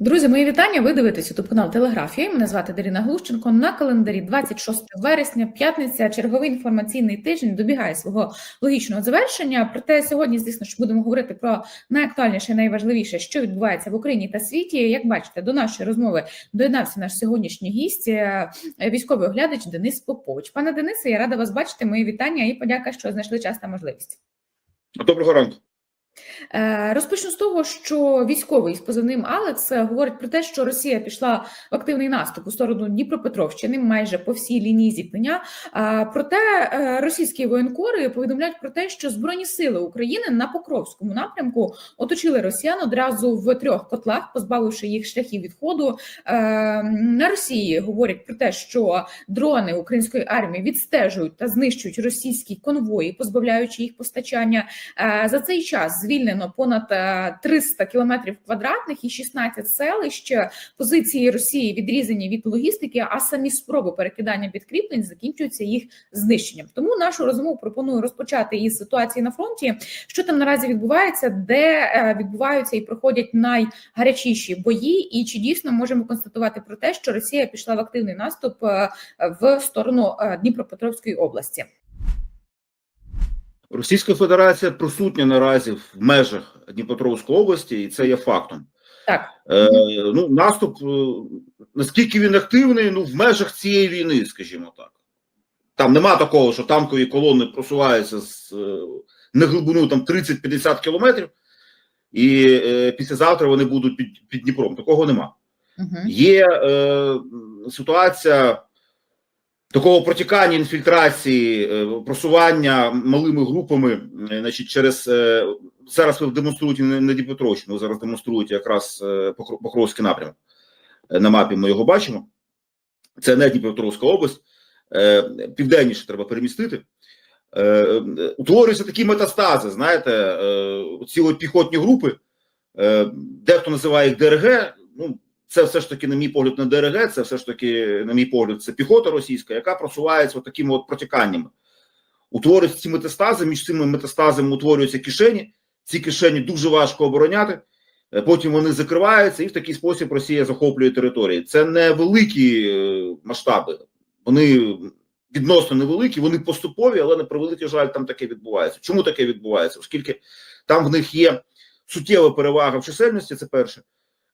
Друзі, мої вітання. Ви дивитесь ютуб канал Телеграфія. Мене звати Даріна Глущенко. На календарі 26 вересня, п'ятниця, черговий інформаційний тиждень добігає свого логічного завершення. Проте сьогодні, звісно, ж будемо говорити про найактуальніше, і найважливіше, що відбувається в Україні та світі. Як бачите, до нашої розмови доєднався наш сьогоднішній гість, е, військовий оглядач Денис Попович. Пане Денисе, я рада вас бачити. Мої вітання і подяка, що знайшли час та можливість. Доброго ранку. Е, Розпочну з того, що військовий з позивним Алекс говорить про те, що Росія пішла в активний наступ у сторону Дніпропетровщини, майже по всій лінії зіткнення. Проте е, російські воєнкори повідомляють про те, що збройні сили України на Покровському напрямку оточили росіян одразу в трьох котлах, позбавивши їх шляхів відходу. Е, На Росії говорять про те, що дрони української армії відстежують та знищують російські конвої, позбавляючи їх постачання. За цей час звільнено понад е, 300 кілометрів квадратних і 16 селищ. Позиції Росії відрізані від логістики, а самі спроби перекидання підкріплень закінчуються їх знищенням. Тому нашу розмову пропоную розпочати із ситуації на фронті. Що там наразі відбувається, де е, відбуваються і проходять найгарячіші бої, і чи дійсно можемо констатувати про те, що Росія пішла в активний наступ е, в сторону е, Дніпропетровської області? Російська Федерація присутня наразі в межах Дніпропетровської області, і це є фактом. Так. Е, ну, наступ, е, наскільки він активний, ну, в межах цієї війни, скажімо так. Там нема такого, що танкові колони просуваються з е, на глибину там 30-50 кілометрів, і е, післязавтра вони будуть під, під Дніпром. Такого нема. Угу. Є е, ситуація такого протікання інфільтрації, е, просування малими групами, е, значить, через е, зараз ви демонструєте не, Дніпропетровщину, зараз демонструєте якраз Покровський напрямок. На мапі ми його бачимо. Це не Дніпропетровська область, південніше треба перемістити. Утворюються такі метастази, знаєте, цілі піхотні групи, дехто називає їх ДРГ. Ну, це все ж таки, на мій погляд, не ДРГ, це все ж таки, на мій погляд, це піхота російська, яка просувається такими от протіканнями. Утворюються ці метастази, між цими метастазами утворюються кишені. Ці кишені дуже важко обороняти. е, Потім вони закриваються, і в такий спосіб Росія захоплює території. Це не великі е, масштаби, вони відносно невеликі, вони поступові, але на превеликий жаль, там таке відбувається. Чому таке відбувається? Оскільки там в них є суттєва перевага в чисельності, це перше.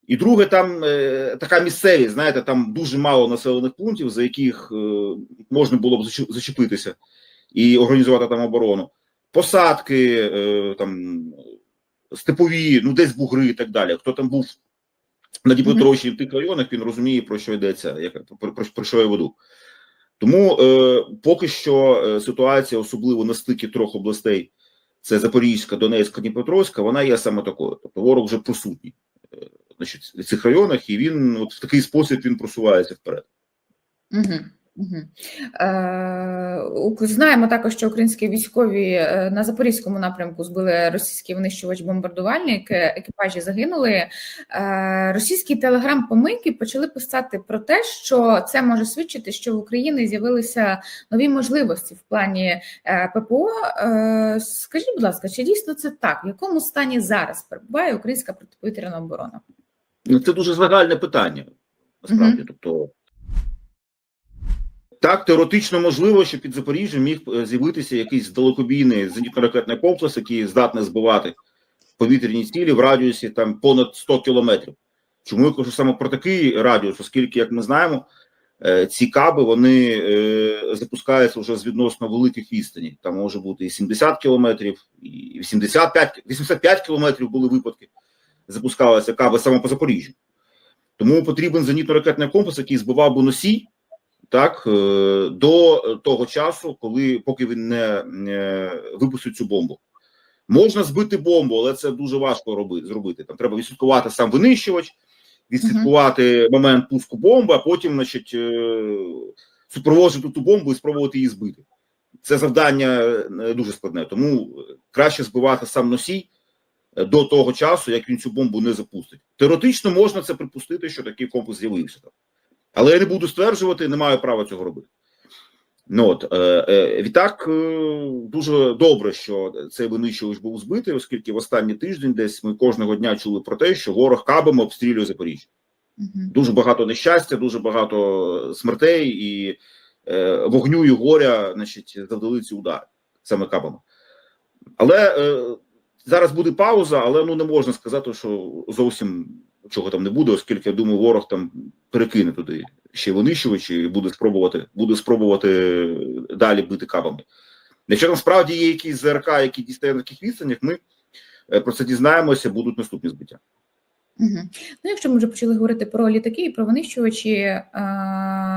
І друге, там е, така місцевість, знаєте, там дуже мало населених пунктів, за яких е, можна було б зачепитися і організувати там оборону. Посадки, е, там степові, ну десь бугри і так далі. Хто там був на Дніпропетровщині в тих районах, він розуміє, про що йдеться, як, про, про, про що я веду. Тому е, поки що ситуація, особливо на стикі трьох областей, це Запорізька, Донецька, Дніпропетровська, вона є саме такою. Тобто ворог вже присутній значить, цих районах, і він от в такий спосіб він просувається вперед. Угу. Угу. Е, знаємо також, що українські військові е, на запорізькому напрямку збили російський винищувач-бомбардувальник, е, екіпажі загинули. Е, російські телеграм-помийки почали писати про те, що це може свідчити, що в Україні з'явилися нові можливості в плані е, ППО. Е, скажіть, будь ласка, чи дійсно це так? В якому стані зараз перебуває українська протиповітряна оборона? Ну, Це дуже загальне питання, насправді. Тобто, так, теоретично можливо, що під Запоріжжям міг е, з'явитися якийсь далекобійний зенітно-ракетний комплекс, який здатний збивати повітряні цілі в радіусі там понад 100 кілометрів. Чому я кажу саме про такий радіус, оскільки, як ми знаємо, е, ці каби вони е, запускаються вже з відносно великих відстані. Там може бути і 70 кілометрів, і 85, 85 кілометрів були випадки. Запускалися каби саме по Запоріжжю. Тому потрібен зенітно-ракетний комплекс, який збивав би носій, так, е, до того часу, коли поки він не, не випустить цю бомбу. Можна збити бомбу, але це дуже важко робити, зробити. Там треба відслідкувати сам винищувач, відслідкувати момент пуску бомби, а потім, значить, е, супроводжувати ту бомбу і спробувати її збити. Це завдання е, дуже складне. Тому краще збивати сам носій до того часу, як він цю бомбу не запустить. Теоретично можна це припустити, що такий комплекс з'явився там. Але я не буду стверджувати, не маю права цього робити. Ну от е, е, відтак е, дуже добре, що цей винищувач був збитий, оскільки в останній тиждень десь ми кожного дня чули про те, що ворог кабами обстрілює Запоріжжя. Мгм. Дуже багато нещастя, дуже багато смертей і е, вогню і горя, значить, завдали ці удари саме кабами. Але е, зараз буде пауза, але ну не можна сказати, що зовсім чого там не буде, оскільки я думаю, ворог там перекине туди ще винищувачі і буде спробувати, буде спробувати далі бити кабами. Якщо там справді є якісь ЗРК, які дістає на таких відстанях, ми е, про це дізнаємося, будуть наступні збиття. Мгм. Ну, якщо ми вже почали говорити про літаки і про винищувачі, е,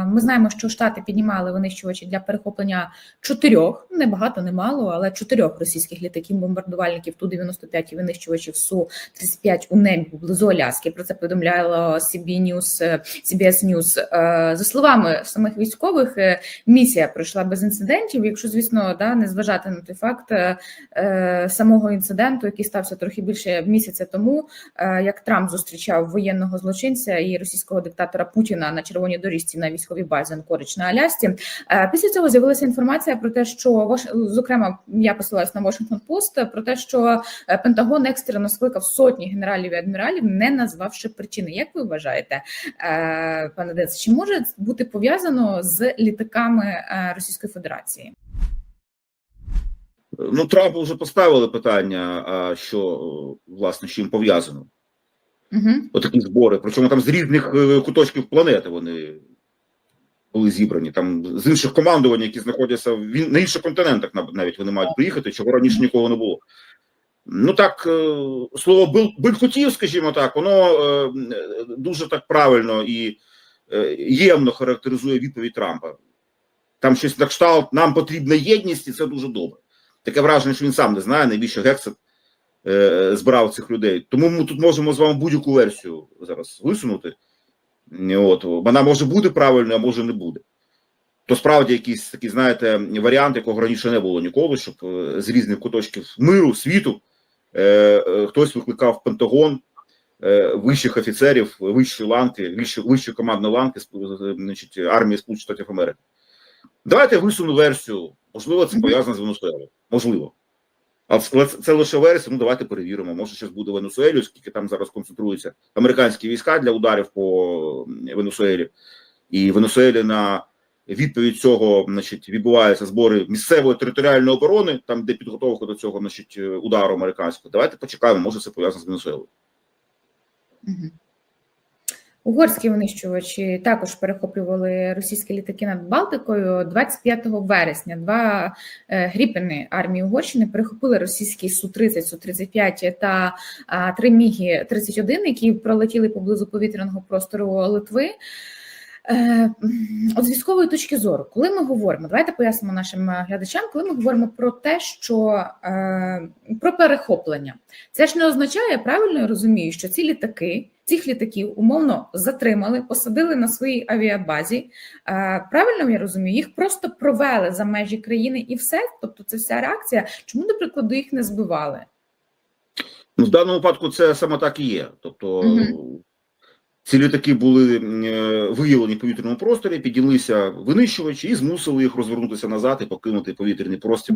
ми знаємо, що Штати піднімали винищувачі для перехоплення чотирьох, не багато, не мало, але чотирьох російських літаків, бомбардувальників Ту-95 і винищувачів Су-35 у небі поблизу Аляски. Про це повідомляло CB News, е, CBS News. Е, За словами самих військових, е, місія пройшла без інцидентів. Якщо, звісно, да, не зважати на той факт самого інциденту, який стався трохи більше місяця тому, як Трамп зустрічав воєнного злочинця і російського диктатора Путіна на червоній доріжці на військовій базі Анкорич на Алясці. Е, Після цього з'явилася інформація про те, що зокрема я посилаюсь на Washington Post, про те, що е, Пентагон екстрено скликав сотні генералів і адміралів, не назвавши причини. Як ви вважаєте, е, пане Дец, чи може бути пов'язано з літаками Російської Федерації? Ну, Трампу вже поставили питання, що власне з чим пов'язано. Угу. Отакі збори. Причому там з різних куточків планети вони були зібрані. Там з інших командувань, які знаходяться в на інших континентах, нав- навіть вони мають приїхати, чого раніше нікого не було. Ну так, е, слово «бил- «билькотів», скажімо так, воно е, дуже так правильно і е, ємно характеризує відповідь Трампа. Там щось на кшталт, нам потрібна єдність, і це дуже добре. Таке враження, що він сам не знає, найбільше гексет збирав цих людей. Тому ми тут можемо з вами будь-яку версію зараз висунути. От, вона може бути правильною, а може не буде. То справді якийсь такий, знаєте, варіант, якого раніше не було ніколи, щоб е, з різних куточків миру, світу е, е, хтось викликав Пентагон, е, вищих офіцерів, вищі ланки, вищі, вищі командні ланки значить, армії Сполучених Штатів Америки. Давайте висуну версію. Можливо, це пов'язано з Венесуелою. Можливо. Але це, лише версія. Ну давайте перевіримо. Може, щось буде Венесуелі, оскільки там зараз концентруються американські війська для ударів по Венесуелі. І Венесуелі на відповідь цього, значить, відбуваються збори місцевої територіальної оборони, там де підготовка до цього, значить, удару американського. Давайте почекаємо, може це пов'язано з Венесуелою. Угорські винищувачі також перехоплювали російські літаки над Балтикою 25 вересня. Два е, гріпени армії Угорщини перехопили російські Су-30, Су-35 та а, три міги 31 які пролетіли поблизу повітряного простору Литви. Е, От з військової точки зору, коли ми говоримо, давайте пояснимо нашим е, глядачам, коли ми говоримо про те, що е, про перехоплення, це ж не означає, правильно я розумію, що ці літаки, цих літаків умовно затримали, посадили на своїй авіабазі. Е, правильно я розумію, їх просто провели за межі країни і все. Тобто, це вся реакція. Чому, до прикладу, їх не збивали? Ну, в даному випадку це саме так і є. Тобто Мгм. ці літаки були е, виявлені в повітряному просторі, піднялися винищувачі і змусили їх розвернутися назад і покинути повітряний простір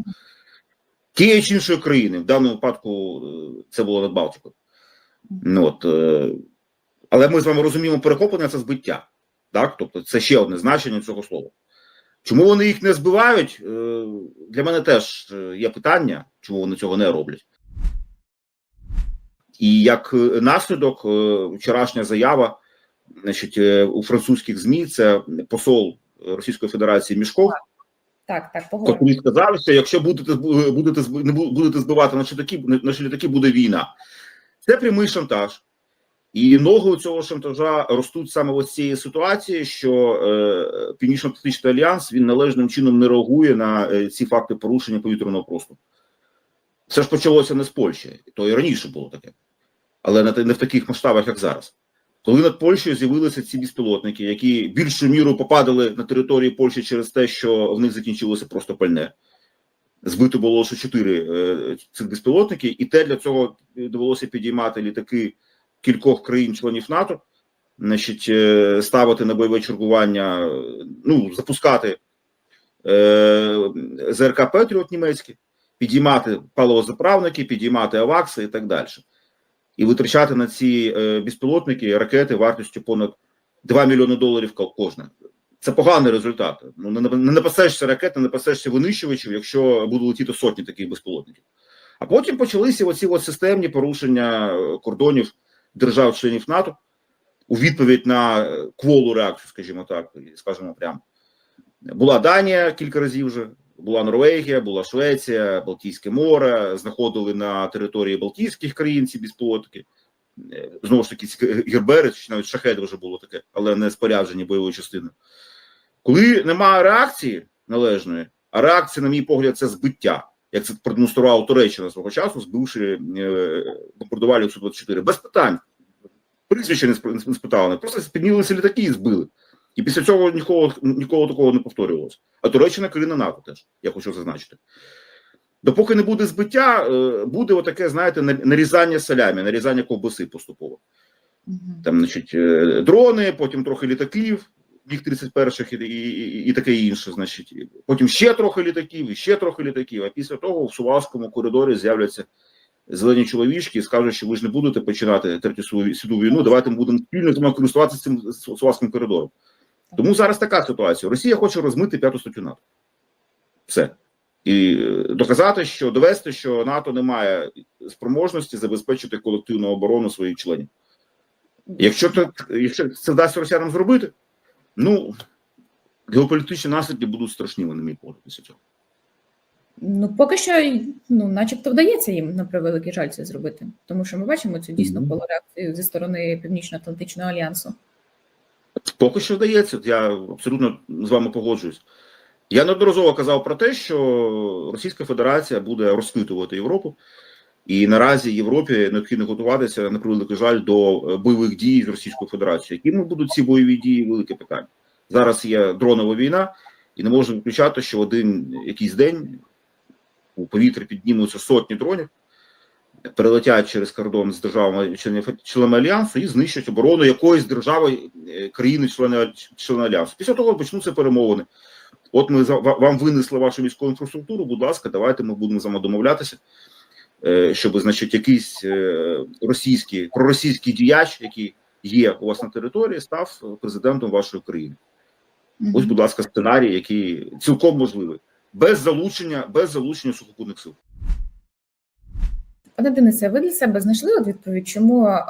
тієї чи іншої країни. В даному випадку е, це було над Балтикою. Ну, от, але ми з вами розуміємо, перехоплення це збиття. Так? Тобто це ще одне значення цього слова. Чому вони їх не збивають? Е, Для мене теж е, є питання, чому вони цього не роблять. І як е, наслідок, вчорашня заява значить, у французьких ЗМІ це посол Російської Федерації Мішков, Так, так, поговоримо. котрий сказав, що якщо будете будете не будете збивати наші літаки буде війна. Це прямий шантаж. І ноги у цього шантажа ростуть саме ось цієї ситуації, що е, Північно-Атлантичний альянс він належним чином не реагує на е, ці факти порушення повітряного простору. Це ж почалося не з Польщі, то і раніше було таке, але не, не в таких масштабах, як зараз. Коли над Польщею з'явилися ці безпілотники, які більшу міру попадали на території Польщі через те, що в них закінчилося просто пальне. Збито було лише чотири е, цих безпілотники, і те для цього довелося підіймати літаки кількох країн-членів НАТО, значить, е, ставити на бойове чергування, ну, запускати е, ЗРК Петріот німецькі, підіймати паливозаправники, підіймати авакси і так далі. і витрачати на ці е, безпілотники ракети вартістю понад 2 мільйони доларів ко- кожна. Це поганий результат. Ну не, напасешся ракет, не напасешся винищувачів, якщо будуть летіти сотні таких безпілотників. А потім почалися оці от системні порушення е, кордонів держав-членів НАТО у відповідь на кволу реакцію, скажімо так, скажімо прямо. Була Данія кілька разів вже, була Норвегія, була Швеція, Балтійське море, знаходили на території Балтійських країн ці безпілотники. Е, Знову ж таки, гербери, чи навіть шахеди вже було таке, але не споряджені бойовою частиною. Коли немає реакції належної, а реакція, на мій погляд, це збиття, як це продемонструвала Туреччина свого часу, збивши е, бомбардувальник Су-24. Без питань. Прізвище не сп- спитали, просто піднялися літаки і збили. І після цього нікого, нікого такого не повторювалося. А Туреччина країна НАТО теж, я хочу зазначити. Допоки не буде збиття, е, буде отаке, знаєте, на- нарізання салямі, нарізання ковбаси поступово. Там, значить, е, дрони, потім трохи літаків, їх 31-х і, і, і, таке інше. Значить, потім ще трохи літаків, і ще трохи літаків. А після того в Сувалському коридорі з'являться зелені чоловічки і скажуть, що ви ж не будете починати третю світову війну. Давайте ми будемо спільно користуватися цим Су- коридором. Тому зараз така ситуація. Росія хоче розмити п'яту статтю НАТО. Все. І е, доказати, що довести, що НАТО не має спроможності забезпечити колективну оборону своїх членів. Якщо так, якщо це вдасться росіянам зробити, ну геополітичні наслідки будуть страшними, на мій погляд, після цього. Ну, поки що, ну, начебто, вдається їм на превеликий жаль це зробити, тому що ми бачимо цю дійсно Мгм. полуреакцію зі сторони Північно-Атлантичного альянсу. Поки що вдається, я абсолютно з вами погоджуюсь. Я неодноразово казав про те, що Російська Федерація буде розхитувати Європу, і наразі Європі необхідно готуватися на превеликий жаль до е, бойових дій з Російською Федерацією. Якими будуть ці бойові дії? Велике питання. Зараз є дронова війна, і не можна виключати, що один якийсь день у повітря піднімуться сотні дронів, перелетять через кордон з державами членами альянсу і знищать оборону якоїсь держави е, країни члени члени альянсу. Після того почнуться перемовини. От ми вам винесли вашу військову інфраструктуру. Будь ласка, давайте ми будемо з вами домовлятися, щоб, значить, якийсь е, російський проросійський діяч, який є у вас на території, став президентом вашої країни. Ось, будь ласка, сценарій, який цілком можливий, без залучення, без залучення сухопутних сил. Пане Денисе, ви для себе знайшли от відповідь, чому е,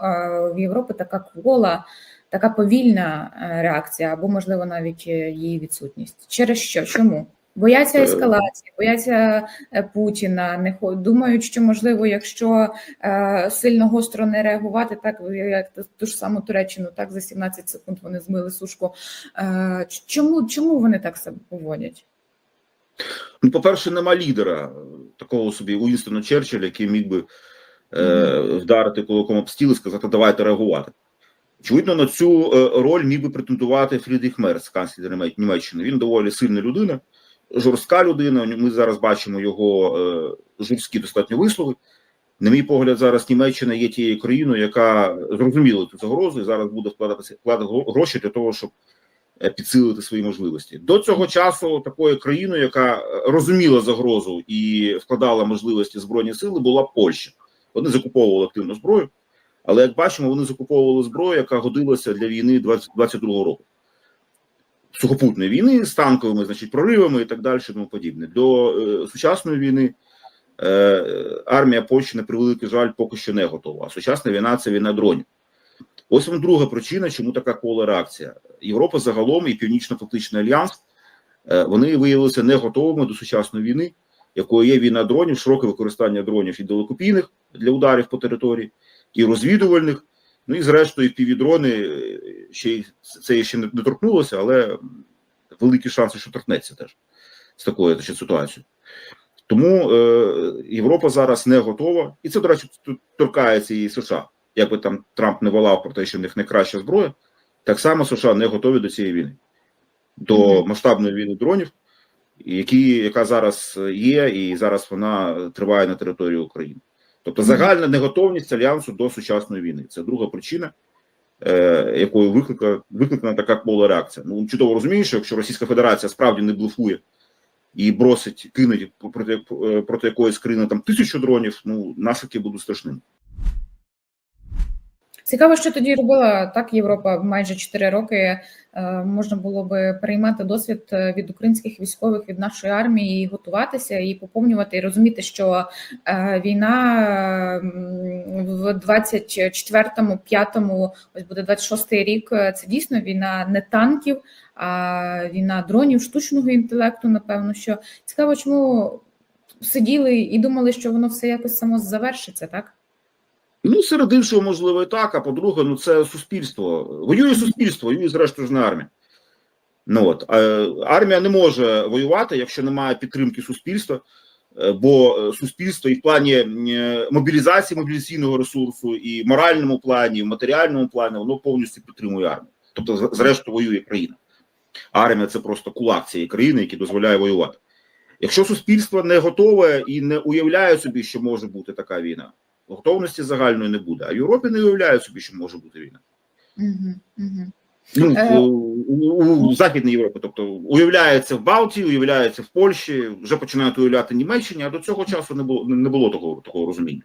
в Європі така квола, така повільна е, реакція, або, можливо, навіть е, її відсутність? Через що? Чому? Бояться Е, ескалації, бояться е, Путіна, не думають, що можливо, якщо е, сильно гостро не реагувати, так як ту- ж саму Туреччину, так за 17 секунд вони змили сушку. Е, чому, чому вони так себе поводять? Ну, по-перше, нема лідера такого собі Уінстона Черчилля, який міг би е, вдарити кулаком об стіл і сказати, давайте реагувати. Очевидно, на цю роль міг би претендувати Фрідріх Мерц, канцлер Німеч- Німеччини. Він доволі сильна людина, жорстка людина. Ми зараз бачимо його е, жорсткі достатньо вислови. На мій погляд, зараз Німеччина є тією країною, яка зрозуміла цю загрозу і зараз буде вкладатися вкладати гроші для того, щоб е, підсилити свої можливості. До цього часу такою країною, яка е, розуміла загрозу і вкладала можливості збройні сили, була Польща. Вони закуповували активну зброю, але як бачимо, вони закуповували зброю, яка годилася для війни 20, 22-го року. Сухопутної війни з танковими, значить, проривами і так далі, тому подібне. До е, сучасної війни е, армія Польщі на превеликий жаль поки що не готова. А сучасна війна це війна дронів. Ось вам друга причина, чому така кола реакція. Європа загалом і Північно-Атлантичний альянс е, вони виявилися не готовими до сучасної війни, якою є війна дронів, широке використання дронів і далекопійних для ударів по території, і розвідувальних. Ну і зрештою, півдрони е, ще й це ще не не торкнулося, але великі шанси, що торкнеться теж з такою значить, ситуацією. Тому е, Європа зараз не готова, і це, до речі, торкається і США. Якби там Трамп не волав про те, що в них найкраща зброя, так само США не готові до цієї війни, до масштабної війни дронів, які, яка зараз є, і зараз вона триває на території України. Тобто загальна неготовність альянсу до сучасної війни. Це друга причина, е, якою викликана, викликана така кола реакція. Ну чудово розумієш, що якщо Російська Федерація справді не блефує і бросить, кинуть проти, е, проти якоїсь країни там тисячу дронів, ну наслідки будуть страшними. Цікаво, що тоді робила так Європа майже 4 роки. Е, Можна було би переймати досвід е, від українських військових від нашої армії, і готуватися і поповнювати, і розуміти, що е, війна в 24-му, 5-му, ось буде 26-й рік. Це дійсно війна не танків, а війна дронів, штучного інтелекту. Напевно, що цікаво, чому сиділи і думали, що воно все якось само завершиться, так? Ну, серед іншого, можливо, і так. А по-друге, ну це суспільство. Воює суспільство, воює зрештою ж не армія. Ну от армія не може воювати, якщо немає підтримки суспільства, е, бо е, суспільство і в плані е, мобілізації мобілізаційного ресурсу, і в моральному плані, і в матеріальному плані воно повністю підтримує армію. Тобто, зрештою, воює країна. Армія це просто кулак цієї країни, який дозволяє воювати. Якщо суспільство не готове і не уявляє собі, що може бути така війна, готовності загальної не буде. А в Європі не уявляють собі, що може бути війна. Угу, угу. Ну Е. у, у, у Західній Європі, тобто уявляється в Балтії, уявляється в Польщі, вже починають уявляти Німеччині, а до цього часу не було не було такого такого розуміння.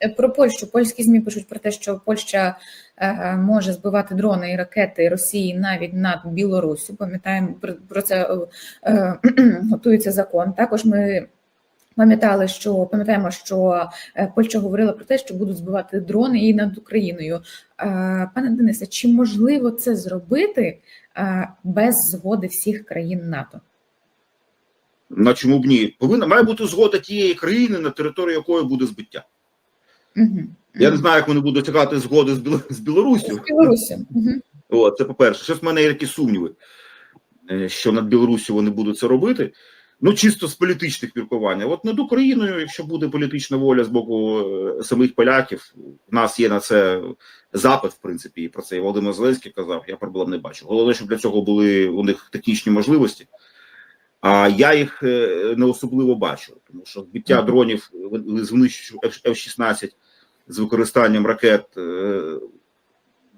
Е, Про Польщу польські змі пишуть про те, що Польща е, може збивати дрони і ракети Росії навіть над Білоруссю. Пам'ятаємо про- це готується закон. Також ми. Пам'ятали, що пам'ятаємо, що е, Польща говорила про те, що будуть збивати дрони і над Україною. Е, Пане Денисе, чи можливо це зробити е, без згоди всіх країн НАТО? На чому б ні? Повинна має бути згода тієї країни, на території якої буде збиття. Угу. Я не знаю, як вони будуть досягати згоди з Біло- з Білоруссю. Білорусі. Угу. О, це по-перше. Щось в мене є такі сумніви, що над Білоруссю вони будуть це робити. Ну, чисто з політичних міркувань. От над Україною, якщо буде політична воля з боку е, самих поляків, в нас є на це запит, в принципі, і про це і Володимир Зеленський казав, я проблем не бачу. Головне, щоб для цього були у них технічні можливості. А я їх е, не особливо бачу, тому що збиття дронів з винищувачів F-16 з використанням ракет е,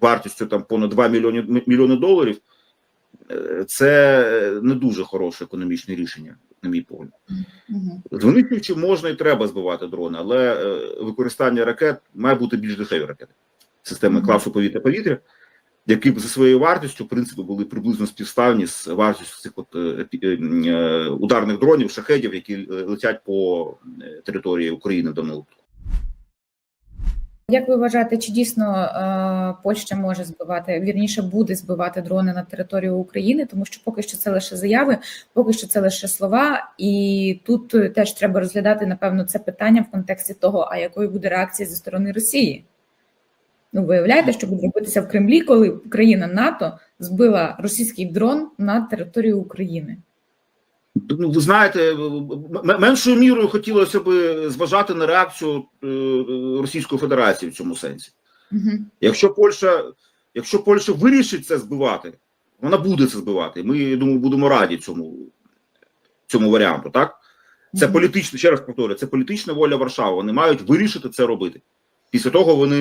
вартістю там понад 2 мільйони мільйони доларів. Це не дуже хороше економічне рішення, на мій погляд. З винищувачів можна і треба збивати дрони, але е, використання ракет має бути більш дешеві ракети. Системи класу повітря-повітря, які б за своєю вартістю, в принципі, були приблизно співставні з вартістю цих от, е, е, ударних дронів, шахедів, які летять по території України в даному. Як ви вважаєте, чи дійсно е, Польща може збивати, вірніше буде збивати дрони на територію України, тому що поки що це лише заяви, поки що це лише слова, і тут теж треба розглядати напевно це питання в контексті того, а якою буде реакція зі сторони Росії? Ну, виявляєте, що буде робитися в Кремлі, коли країна НАТО збила російський дрон на територію України? Ну, ви знаєте, м- меншою мірою хотілося б зважати на реакцію е, Російської Федерації в цьому сенсі. Угу. Якщо Польща, якщо Польща вирішить це збивати, вона буде це збивати. Ми я думаю, будемо раді цьому, цьому варіанту. Так це політична, ще раз повторюю, це політична воля Варшави. Вони мають вирішити це робити. Після того вони,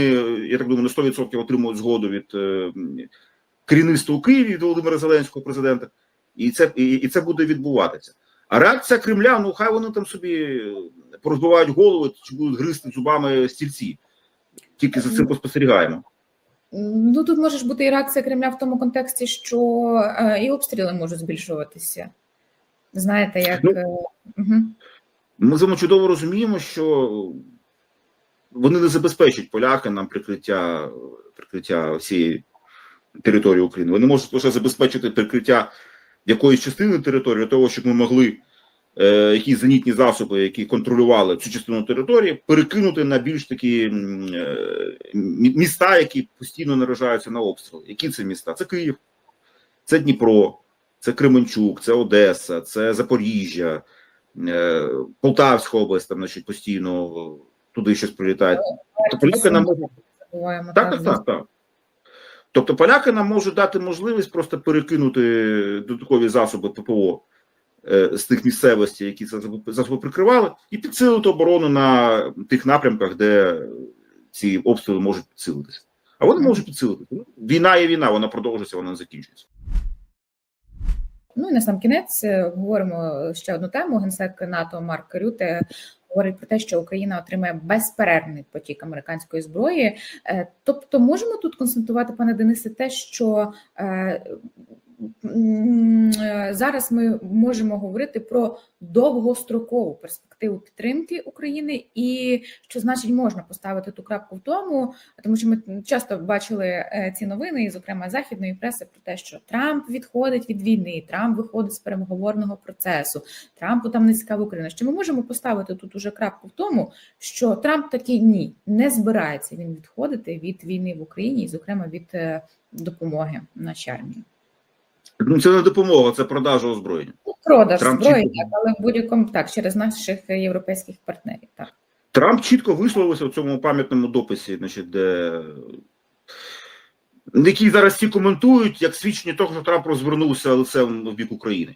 я так думаю, на 100% отримують згоду від е, керівництва у Києві від Володимира Зеленського президента, і це і, і це буде відбуватися. А реакція Кремля, ну хай вони там собі порозбивають голови чи будуть гризти зубами стільці. Тільки за цим поспостерігаємо. Ну тут може ж бути і реакція Кремля в тому контексті, що е, і обстріли можуть збільшуватися. Знаєте, як Ну, угу. Ми з вами чудово розуміємо, що вони не забезпечать поляки нам прикриття прикриття всієї території України. Вони можуть лише забезпечити прикриття якоїсь частини території для того, щоб ми могли е, якісь зенітні засоби, які контролювали цю частину території, перекинути на більш такі е, міста, які постійно наражаються на обстріли. Які це міста? Це Київ, це Дніпро, це Кременчук, це Одеса, це Запоріжжя, е, Полтавська область, там, значить, постійно туди щось прилітає. Тобто нам так, так, так, так. Тобто поляки нам можуть дати можливість просто перекинути додаткові засоби ППО е, з тих місцевостей, які це засоби- прикривали, і підсилити оборону на тих напрямках, де ці обстріли можуть підсилитися. А вони можуть підсилитися. Ну, Війна є війна, вона продовжується, вона не закінчується. Ну і на сам кінець е, обговоримо ще одну тему. Генсек НАТО Марк Рюте говорить про те, що Україна отримає безперервний потік американської зброї. Е, Тобто, можемо тут констатувати, пане Денисе, те, що е, зараз ми можемо говорити про довгострокову перспективу підтримки України, і що значить можна поставити ту крапку в тому, тому що ми часто бачили е, ці новини, і зокрема західної преси, про те, що Трамп відходить від війни, Трамп виходить з переговорного процесу, Трампу там не цікава Україна. Що ми можемо поставити тут уже крапку в тому, що Трамп такий ні, не збирається він відходити від війни в Україні, і зокрема від е, допомоги нашій армії. Ну, це не допомога, це продажа озброєння. Продаж Трамп зброї, чітко- так, але в будь-якому так через наших європейських партнерів. Так. Трамп чітко висловився в цьому пам'ятному дописі, значить, де який зараз всі коментують як свідчення того, що Трамп розвернувся лицем в бік України.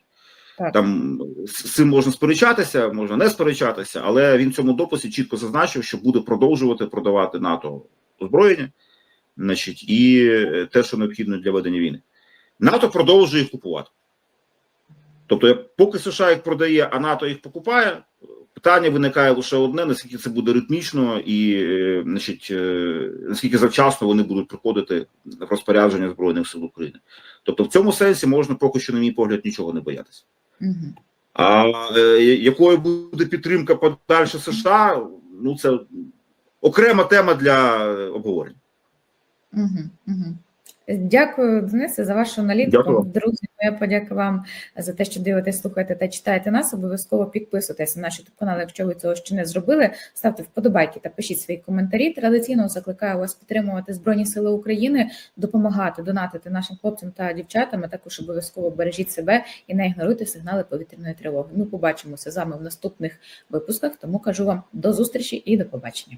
Так. Там з цим можна сперечатися, можна не сперечатися, але він в цьому дописі чітко зазначив, що буде продовжувати продавати НАТО озброєння, значить, і те, що необхідно для ведення війни. НАТО продовжує їх купувати. Тобто, поки США їх продає, а НАТО їх покупає, питання виникає лише одне: наскільки це буде ритмічно, і е, значить, е, наскільки завчасно вони будуть приходити в розпорядження Збройних сил України. Тобто, в цьому сенсі можна поки що, на мій погляд, нічого не боятися. Угу. А е, якою буде підтримка подальше США? Ну це окрема тема для обговорення. Угу, угу. Дякую, Денисе, за вашу аналітику. Дякую. Друзі, моя подяка вам за те, що дивитесь, слухаєте та читаєте нас. Обов'язково підписуйтесь на наш youtube канал, якщо ви цього ще не зробили. Ставте вподобайки та пишіть свої коментарі. Традиційно закликаю вас підтримувати Збройні Сили України, допомагати донатити нашим хлопцям та дівчатам. а Також обов'язково бережіть себе і не ігноруйте сигнали повітряної тривоги. Ми побачимося з вами в наступних випусках. Тому кажу вам до зустрічі і до побачення.